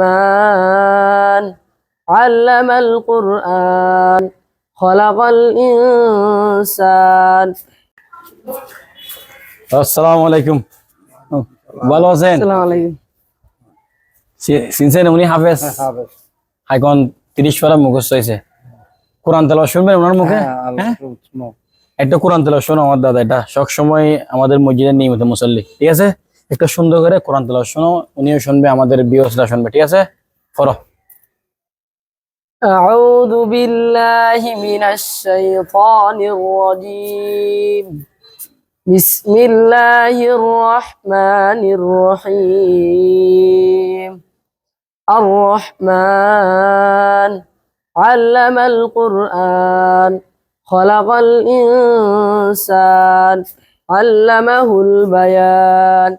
الرحمن علم القرآن خلق الإنسان আসসালামু আলাইকুম ও, ভালো আছেন السلام عليكم চি- চিনছেন উনি হাফেজ এখন তিরিশ পারা মুখস্থ হয়েছে কোরআন তেল শুনবেন ওনার মুখে হ্যাঁ? একটা কোরআন তেল শোনো আমার দাদা এটা সব সময় আমাদের মসজিদের নিয়মিত মুসল্লি ঠিক আছে একটা সুন্দর করে কোরআন তেল শোনো উনিও শুনবে আমাদের বিয়সরা শুনবে ঠিক আছে ফরো أعوذ بالله من الشيطان الرجيم بسم الله الرحمن الرحيم الرحمن علم القرآن خلق الإنسان علمه البيان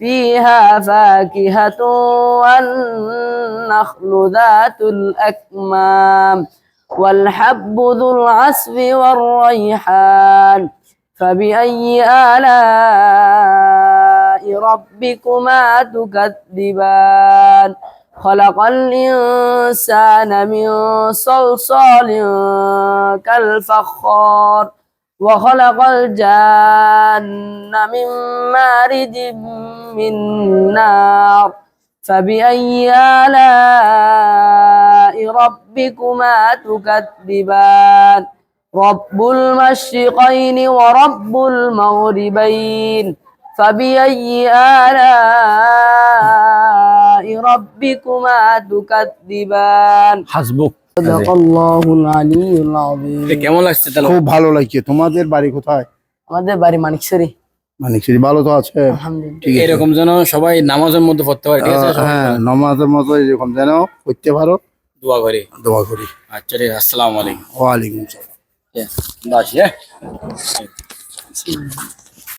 فيها فاكهة والنخل ذات الأكمام والحب ذو العصف والريحان فبأي آلاء ربكما تكذبان؟ خلق الإنسان من صلصال كالفخار وخلق الجان من مارج من نار فبأي آلاء ربكما تكذبان رب المشرقين ورب المغربين فبأي آلاء ربكما تكذبان حسبك কেমন লাগছে খুব ভালো লাগছে। তোমাদের বাড়ি কোথায়? আমাদের বাড়ি মানিকশ্বরী মানিকশ্বরী ভালো তো আছে। এরকম যেন সবাই নামাজের মধ্যে পড়তে পারে হ্যাঁ নামাজের মতো এরকম যেন পড়তে পারো। দোয়া করি। দোয়া করি। আচ্ছা ঠিক আলাইকুম। ওয়া